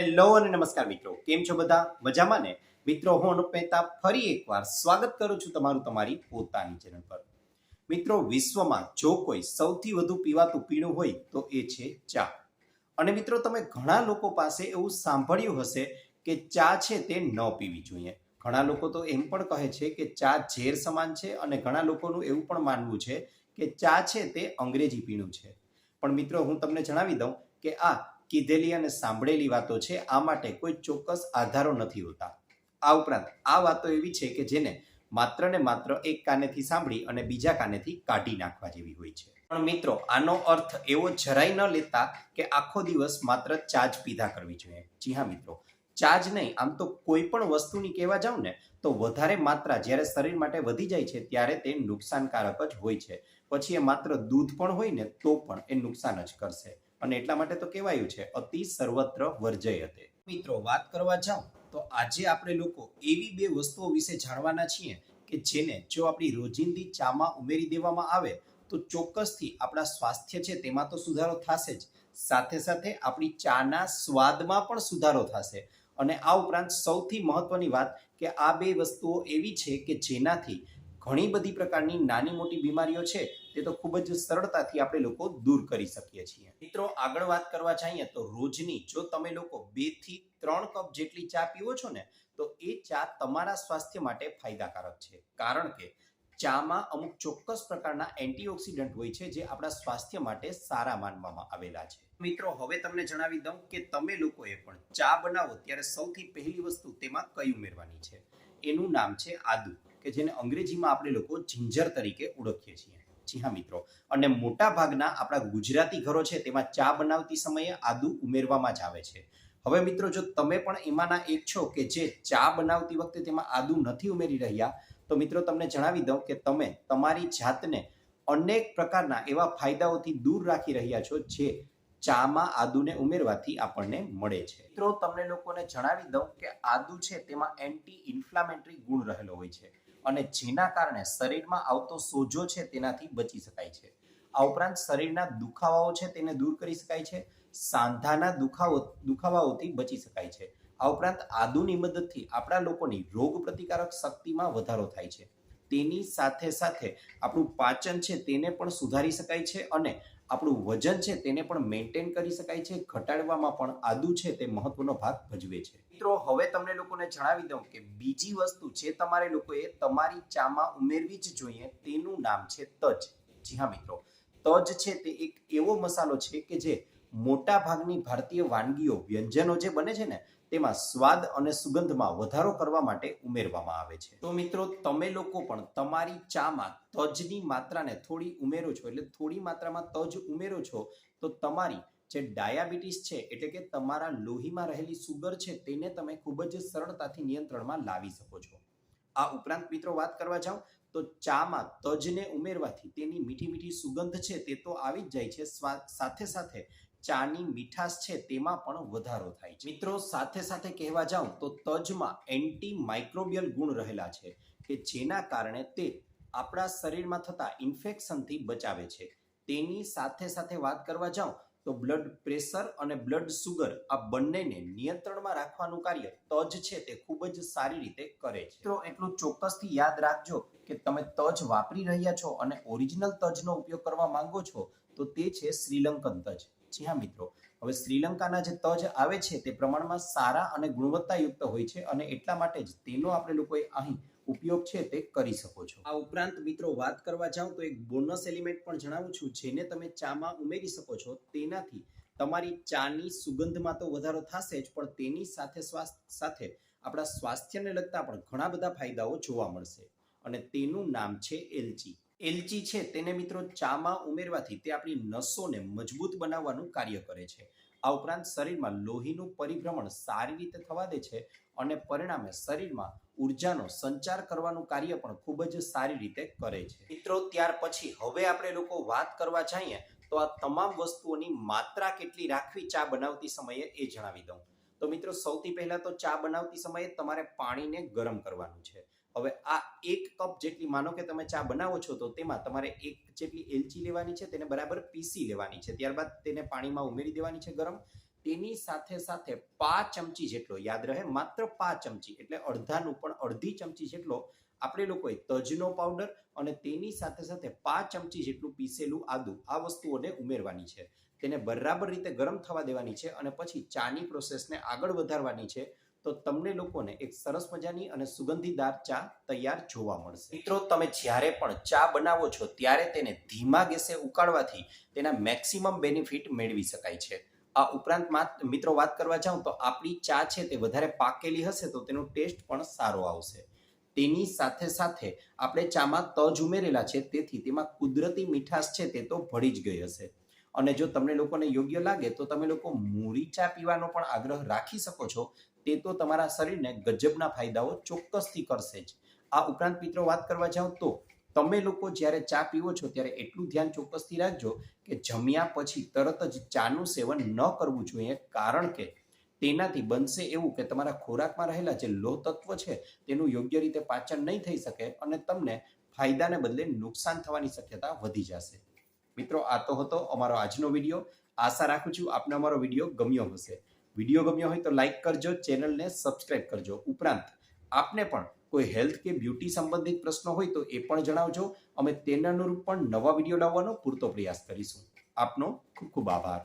Hello અને નમસ્કાર મિત્રો, કેમ છો બધા? મજામાં ને? મિત્રો, હું અનુપ મહેતા ફરી એકવાર સ્વાગત કરું છું તમારું તમારી પોતાની ચેનલ પર. મિત્રો, વિશ્વમાં જો કોઈ સૌથી વધુ પીવાતું પીણું હોય તો એ છે ચા. અને મિત્રો, તમે ઘણા લોકો પાસે એવું સાંભળ્યું હશે કે ચા છે તે ન પીવી જોઈએ. ઘણા લોકો તો એમ પણ કહે છે કે ચા ઝેર સમાન છે અને ઘણા લોકોનું એવું પણ માનવું છે કે ચા છે તે અંગ્રેજી પીણું છે. પણ મિત્રો, હું તમને જણાવી દઉં કે આ કીધેલી અને સાંભળેલી વાતો છે, આ માટે કોઈ ચોક્કસ આધારો નથી હોતા. આ ઉપરાંત, આ વાતો એવી છે કે જેને માત્ર ને માત્ર એક કાનેથી સાંભળી અને બીજા કાનેથી કાઢી નાખવા જેવી હોય છે. પણ મિત્રો, આનો અર્થ એવો જરાય ન લેતા કે આખો દિવસ માત્ર ચા જ પીધા કરવી જોઈએ. જી હા, મિત્રો. ચા જ નહીં, આમ તો કોઈ પણ વસ્તુની કહેવા જાઉં ને, તો વધારે માત્રા જ્યારે શરીર માટે વધી જાય છે, ત્યારે તે નુકસાનકારક જ હોય છે. પછી એ માત્ર દૂધ પણ હોય ને, તો પણ એ નુકસાન જ કરશે. અને એટલા માટે તો કહેવાયું છે, અતિ સર્વત્ર વર્જય હતે મિત્રો, વાત કરવા જાઉં, તો આજે આપણે લોકો એવી બે વસ્તુઓ વિશે જાણવાના છીએ કે જેને જો આપણી રોજિંદી ચામાં ઉમેરી દેવામાં આવે, તો ચોક્કસથી આપણા સ્વાસ્થ્ય છે તેમાં તો સુધારો થશે જ. સાથે સાથે આપણી ચાના સ્વાદમાં પણ સુધારો થશે. અને આ ઉપરાંત સૌથી મહત્વની વાત કે આ બે વસ્તુઓ એવી છે કે જેનાથી ઘણી બધી પ્રકારની નાની મોટી બીમારીઓ છે, તે તો ખૂબ જ સરળતાથી આપણે લોકો દૂર કરી શકીએ છીએ. મિત્રો, આગળ વાત કરવા જઈએ તો રોજની જો તમે લોકો બેથી ત્રણ કપ જેટલી ચા પીવો છો ને, તો એ ચા તમારા સ્વાસ્થ્ય માટે ફાયદાકારક છે. કારણ કે ચામાં અમુક ચોક્કસ પ્રકારના એન્ટીઓક્સિડન્ટ હોય છે, જે આપણા સ્વાસ્થ્ય માટે સારા માનવામાં આવેલા છે. મિત્રો, હવે તમને જણાવી દઉં કે તમે લોકોએ પણ ચા બનાવો ત્યારે સૌથી પહેલી વસ્તુ તેમાં કઈ ઉમેરવાની છે? એનું નામ છે આદુ. કે જેને અંગ્રેજીમાં આપણે લોકો જિંજર તરીકે ઓળખીએ છીએ. જી હા, મિત્રો. અને મોટા ભાગના આપણા ગુજરાતી ઘરો છે તેમાં ચા બનાવતી સમયે આદુ ઉમેરવામાં જ આવે છે. હવે મિત્રો, જો તમે પણ એમાંના એક છો કે જે ચા બનાવતી વખતે તેમાં આદુ નથી ઉમેરી રહ્યા, તો મિત્રો, તમને જણાવી દઉં કે તમે તમારી જાતને અનેક પ્રકારના એવા ફાયદાઓથી દૂર રાખી રહ્યા છો જે ચામાં આદુને ઉમેરવાથી આપણને મળે છે. મિત્રો, તમને લોકોને જણાવી દઉં કે આદુ છે તેમાં એન્ટી ઇન્ફ્લામેટરી ગુણ રહેલો હોય છે. અને જેના કારણે શરીરમાં આવતો સોજો છે તેનાથી બચી શકાય છે. આ ઉપરાંત શરીરના દુખાવાઓ છે તેને દૂર કરી શકાય છે, સાંધાના દુખાવો, દુખાવાઓથી બચી શકાય છે. આ ઉપરાંત આદુની મદદથી આપણા લોકોની રોગ પ્રતિકારક શક્તિમાં વધારો થાય છે. તેની સાથે સાથે આપણું પાચન છે તેને પણ સુધારી શકાય છે અને આપણું વજન છે તેને પણ મેન્ટેન કરી શકાય છે. ઘટાડવામાં પણ આદુ છે તે મહત્વનો ભાગ ભજવે છે. મિત્રો, હવે તમને લોકોને જણાવી દઉં કે બીજી વસ્તુ જે તમારે લોકોએ તમારી ચામાં ઉમેરવી જ જોઈએ તેનું નામ છે તજ. જી હા, મિત્રો. તજ છે તે એક એવો મસાલો છે કે જે મોટા ભાગની ભારતીય વાનગીઓ, વ્યંજનો જે બને છે ને તેમાં સ્વાદ અને સુગંધમાં વધારો કરવા માટે ઉમેરવામાં આવે છે. તો મિત્રો, તમે લોકો પણ તમારી ચામાં તજની માત્રાને થોડી ઉમેરો છો, એટલે થોડી માત્રામાં તજ ઉમેરો છો, તો તમારી જે ડાયાબિટીસ છે, એટલે કે તમારા લોહીમાં રહેલી સુગર છે, તેને તમે ખૂબ જ સરળતાથી નિયંત્રણમાં લાવી શકો છો. આ ઉપરાંત મિત્રો વાત કરવા જાઉં, તો ચામાં તજને ઉમેરવાથી તેની મીઠી મીઠી સુગંધ છે, તે તો આવી જ જાય છે સાથે સાથે ચાની મીઠાશ છે તેમાં પણ વધારો થાય છે. મિત્રો, સાથે સાથે કહેવા જાઉં તો તજમાં એન્ટી માઇક્રોબિયલ ગુણ રહેલા છે કે જેના કારણે તે આપણા શરીરમાં થતા ઇન્ફેક્શનથી બચાવે છે. તેની સાથે સાથે વાત કરવા જાઉં તો બ્લડ પ્રેશર અને બ્લડ સુગર આ બંનેને નિયંત્રણમાં રાખવાનું કાર્ય તજ છે તે ખૂબ જ સારી રીતે કરે છે. મિત્રો, એટલું ચોક્કસથી યાદ રાખજો કે તમે તજ વાપરી રહ્યા છો અને ઓરિજિનલ તજનો ઉપયોગ કરવા માંગો છો તો તે છે શ્રીલંકન તજ. જી હા, મિત્રો. હવે શ્રીલંકાના જે તજ આવે છે તે પ્રમાણમાં સારા અને ગુણવત્તાયુક્ત હોય છે અને એટલા માટે જ તેનો આપણે લોકોએ અહીં ઉપયોગ છે તે કરી શકો છો. આ ઉપરાંત, મિત્રો, વાત કરવા જાઉં તો એક બોનસ એલિમેન્ટ પણ જણાવું છું, જેને તમે ચામાં ઉમેરી શકો છો. તેનાથી તમારી ચાની સુગંધમાં તો વધારો થશે જ, પણ તેની સાથે સાથે આપણા સ્વાસ્થ્યને લગતા પણ ઘણા બધા ફાયદાઓ જોવા મળશે. અને તેનું નામ છે એલચી. એલચી છે તેને મિત્રો ચામાં ઉમેરવાથી તે આપણી નસોને મજબૂત બનાવવાનું કાર્ય કરે છે. આ ઉપરાંત શરીરમાં લોહીનું પરિભ્રમણ સારી રીતે થવા દે છે અને પરિણામે શરીરમાં ઉર્જાનો સંચાર કરવાનું કાર્ય પણ ખૂબ જ સારી રીતે કરે છે. મિત્રો, ત્યાર પછી હવે આપણે લોકો વાત કરવા જઈએ તો આ તમામ વસ્તુઓની માત્રા કેટલી રાખવી ચા બનાવતી સમયે એ જણાવી દઉં. તો મિત્રો, સૌથી પહેલા તો ચા બનાવતી સમયે તમારે પાણીને ગરમ કરવાનું છે. હવે આ એક કપ જેટલી માનો કે તમે ચા બનાવો છો તો તેમાં તમારે એક જેટલી એલચી લેવાની છે, તેને બરાબર પીસી લેવાની છે. ત્યારબાદ તેને પાણીમાં ઉમેરી દેવાની છે ગરમ. તેની સાથે સાથે પાંચ ચમચી જેટલો, યાદ રહે, માત્ર પાંચ ચમચી, એટલે અડધાનું પણ અડધી ચમચી જેટલો આપણે લોકોએ તજનો પાવડર અને તેની સાથે સાથે પાંચ ચમચી જેટલું પીસેલું આદુ આ વસ્તુઓને ઉમેરવાની છે. તેને બરાબર રીતે ગરમ થવા દેવાની છે અને પછી ચાની પ્રોસેસને આગળ વધારવાની છે. તો તમને લોકોને એક સરસ મજાની અને સુગંધીદાર ચા તૈયાર જોવા મળશે. મિત્રો, તમે જ્યારે પણ ચા બનાવો છો, ત્યારે તેને ધીમા ગેસે ઉકાળવાથી તેના મેક્સિમમ બેનિફિટ મેળવી શકાય છે. આ ઉપરાંત મિત્રો, વાત કરવા જાઉં તો આપણી ચા છે તે વધારે પાકેલી હશે તો તેનો ટેસ્ટ પણ સારો આવશે. તેની સાથે સાથે આપણે ચામાં તજ ઉમેરેલા છે, તેથી તેમાં કુદરતી મીઠાશ છે તે તો ભળી જ ગઈ હશે. અને જો તમને લોકોને યોગ્ય લાગે, તો તમે લોકો મૂરી ચા પીવાનો પણ આગ્રહ રાખી શકો છો. તે તો તમારા શરીરને ગજબના ફાયદાઓ ચોક્કસથી કરશે જ. આ ઉપરાંત મિત્રો વાત કરવા જાઓ તો, તમે લોકો જ્યારે ચા પીવો છો ત્યારે એટલું ધ્યાન ચોક્કસથી રાખજો કે જમ્યા પછી તરત જ ચાનું સેવન ન કરવું જોઈએ, કારણ કે તેનાથી બનશે એવું કે તમારા ખોરાકમાં રહેલા જે લોહ તત્વ છે તેનું યોગ્ય રીતે પાચન નહીં થઈ શકે અને તમને ફાયદાને બદલે નુકસાન થવાની શક્યતા વધી જશે. મિત્રો, આ તો હતો અમારો આજનો વીડિયો. આશા રાખું છું આપને અમારો વીડિયો ગમ્યો હશે. વીડિયો ગમ્યો હોય તો લાઈક કરજો, ચેનલને સબસ્ક્રાઇબ કરજો. ઉપરાંત, આપને પણ કોઈ હેલ્થ કે બ્યુટી સંબંધિત પ્રશ્નો હોય તો એ પણ જણાવજો. અમે તેના અનુરૂપ પણ નવા વીડિયો લાવવાનો પૂરતો પ્રયાસ કરીશું. આપનો ખૂબ ખૂબ આભાર.